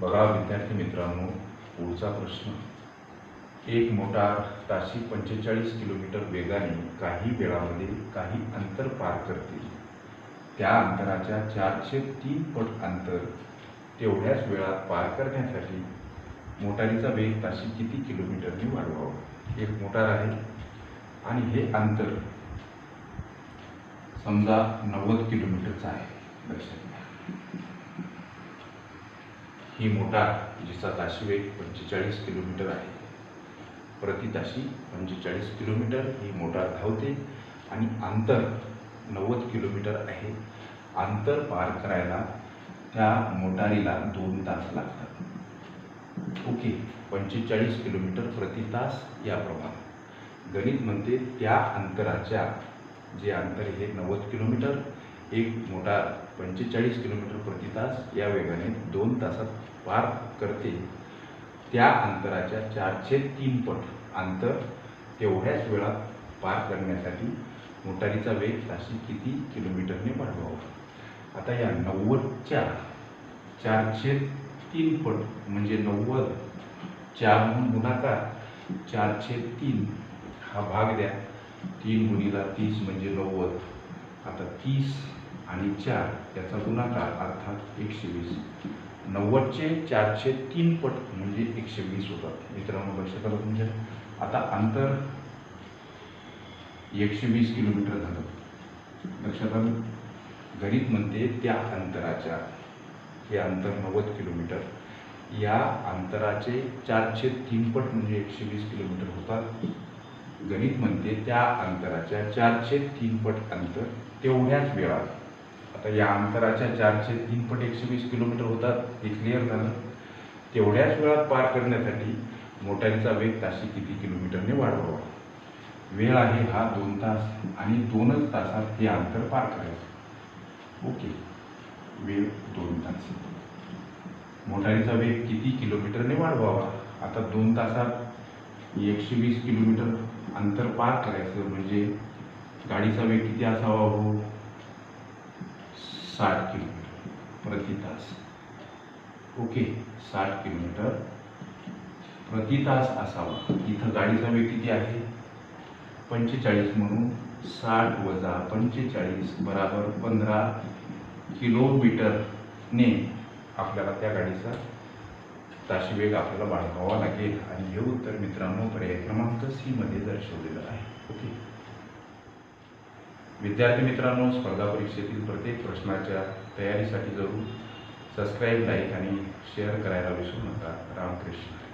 बघा विद्यार्थी मित्रांनो पुढचा प्रश्न. एक मोटार ताशी पंचेचाळीस किलोमीटर वेगाने काही वेळामध्ये काही अंतर पार करते. त्या अंतराच्या चारशे तीन पट अंतर तेवढ्याच वेळात पार करण्यासाठी मोटारीचा वेग ताशी किती किलोमीटरने वाढवावा? एक मोटार आहे. आणि हे अंतर समजा नव्वद किलोमीटरचं आहे. लक्षात घ्या. ही मोटार जिचा ताशी वेग पंचेचाळीस किलोमीटर आहे. प्रति ताशी पंचेचाळीस किलोमीटर ही मोटार धावते आणि अंतर नव्वद किलोमीटर आहे. अंतर पार करायला त्या मोटारीला दोन तास लागतात. ओके पंचेचाळीस किलोमीटर प्रति तास याप्रमाणे गणित म्हणते त्या अंतराच्या जे अंतर हे नव्वद किलोमीटर एक मोटार पंचेचाळीस किलोमीटर प्रति तास या वेगाने दोन तासात पार करते. त्या अंतराच्या चारशे तीन पट अंतर तेवढ्याच वेळात पार करण्यासाठी मोटारीचा वेग ताशी किती किलोमीटरने वाढवावा. आता या नव्वदच्या चारशे तीन पट म्हणजे नव्वद चार गुणाकार चारशे तीन हा भाग द्या. तीन गुणीला तीस म्हणजे नव्वद. आता तीस आणि चार याचा गुणाकार अर्थात एकशे वीस. नव्वदचे चारशे तीन पट म्हणजे एकशे वीस होतात. मित्रांनो लक्ष करा तुमच्या. आता अंतर एकशे वीस किलोमीटर झालं. लक्षात आलं गणित म्हणते त्या अंतराच्या हे अंतर नव्वद किलोमीटर. या अंतराचे चारशे तीन पट म्हणजे एकशे वीस किलोमीटर होतात. गणित म्हणते त्या अंतराच्या चारशे तीन पट अंतर तेवढ्याच वेळात. आता या अंतराच्या चारशे तीन पट एकशे वीस किलोमीटर होतात हे क्लिअर झालं. तेवढ्याच वेळात पार करण्यासाठी मोटारीचा वेग ताशी किती किलोमीटरने वाढवावा. वेळ आहे हा दोन तास आणि दोनच तासात हे अंतर पार करायचं. ओके. वेळ दोन तास. मोटारीचा वेग किती किलोमीटरने वाढवावा? आता दोन तासात एकशे वीस किलोमीटर अंतर पार करायचं. म्हणजे गाडीचा वेग किती असावा हो? साठ किलोमीटर प्रति तास. ओके साठ किलोमीटर प्रति तास असावा. इथं गाडीचा वेग किती आहे? पंचेचाळीस म्हणून साठ वजा पंचेचाळीस बराबर पंधरा किलोमीटरने आपल्याला त्या गाडीचा ताशी वेग आपल्याला बाळगावा लागेल. आणि हे उत्तर मित्रांनो पर्याय क्रमांक सी मध्ये दर्शवलेलं आहे. ओके. विद्यार्थी मित्रांनो स्पर्धा परीक्षेतील प्रत्येक प्रश्नाच्या तयारीसाठी जरूर सबस्क्राईब लाईक आणि शेअर करायला विसरू नका. रामकृष्ण.